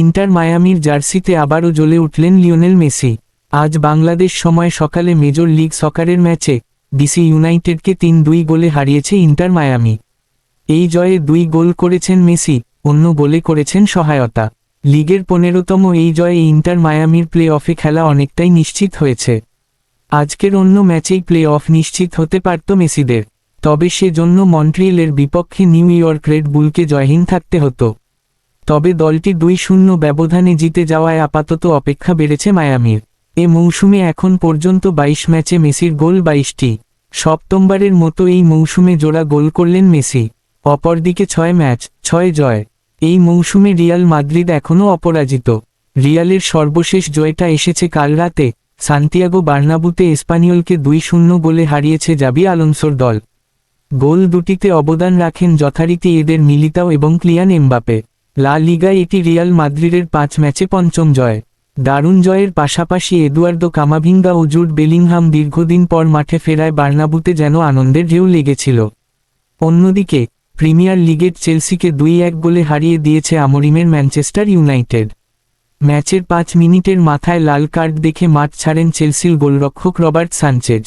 Inter মায়ামির জার্সিতে আবারও জ্বলে উঠলেন লিওনেল মেসি। আজ বাংলাদেশ সময় সকালে মেজর লিগ সকারের ম্যাচে ডিসি ইউনাইটেডকে তিন দুই গোলে হারিয়েছে ইন্টার মায়ামি। এই জয়ে দুই গোল করেছেন মেসি, অন্য গোলে করেছেন সহায়তা। লিগের পনেরোতম এই জয়ে ইন্টার মায়ামির প্লে অফে খেলা অনেকটাই নিশ্চিত হয়েছে। আজকের অন্য ম্যাচেই প্লে অফ নিশ্চিত হতে পারত মেসিদের। তবে সেজন্য মন্ট্রিয়েলের বিপক্ষে নিউ ইয়র্ক রেড বুলকে জয়হীন থাকতে হতো। তবে দলটি দুই শূন্য ব্যবধানে জিতে যাওয়ায় আপাতত অপেক্ষা বেড়েছে মায়ামির। এ মৌসুমে এখন পর্যন্ত ২২ ম্যাচে মেসির গোল বাইশটি। সপ্তমবারের মতো এই মৌসুমে জোড়া গোল করলেন মেসি। অপরদিকে ছয় ম্যাচ, ছয় জয়। এই মৌসুমে রিয়াল মাদ্রিদ এখনও অপরাজিত। রিয়ালের সর্বশেষ জয়টা এসেছে কাল রাতে। সান্তিয়াগো বার্নাবুতে এসপানিয়লকে দুই শূন্য গোলে হারিয়েছে জাবি আলোনসোর দল। গোল দুটিতে অবদান রাখেন যথারীতি এদের মিলিতাও এবং ক্লিয়ান এমবাপে। লা লিগায় এটি রিয়াল মাদ্রিদের পাঁচ ম্যাচে পঞ্চম জয়। দারুণ জয়ের পাশাপাশি এদুয়ার্দো কামাভিঙ্গা ও জুড বেলিংহাম দীর্ঘদিন পর মাঠে ফেরায় বার্নাবুতে যেন আনন্দের ঢেউ লেগেছিল। অন্যদিকে, প্রিমিয়ার লিগের চেলসিকে দুই এক গোলে হারিয়ে দিয়েছে আমরিমের ম্যানচেস্টার ইউনাইটেড। ম্যাচের পাঁচ মিনিটের মাথায় লাল কার্ড দেখে মাঠ ছাড়েন চেলসির গোলরক্ষক রবার্ট সানচেজ।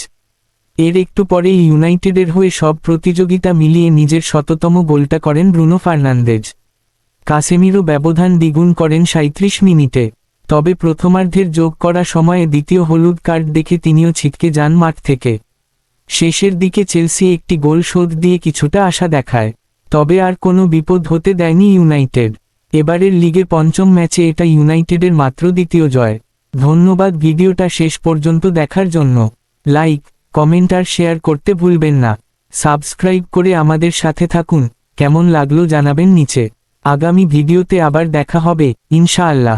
এর একটু পরেই ইউনাইটেডের হয়ে সব প্রতিযোগিতা মিলিয়ে নিজের শততম গোলটা করেন ব্রুনো ফার্নান্দেজ। কাসেমিরও ব্যবধান দ্বিগুণ করেন সাঁত্রিশ মিনিটে। তবে প্রথমার্ধের যোগ করা সময়ে দ্বিতীয় হলুদ কার্ড দেখে তিনিও ছিটকে যান মাঠ থেকে। শেষের দিকে চেলসি একটি গোল শোধ দিয়ে কিছুটা আশা দেখায়। তবে আর কোনো বিপদ হতে দেয়নি ইউনাইটেড। এবারের লিগে পঞ্চম ম্যাচে এটা ইউনাইটেডের মাত্র দ্বিতীয় জয়। ধন্যবাদ ভিডিওটা শেষ পর্যন্ত দেখার জন্য। লাইক, কমেন্ট আর শেয়ার করতে ভুলবেন না। সাবস্ক্রাইব করে আমাদের সাথে থাকুন। কেমন লাগল জানাবেন নিচে। আগামী ভিডিওতে আবার দেখা হবে ইনশাআল্লাহ।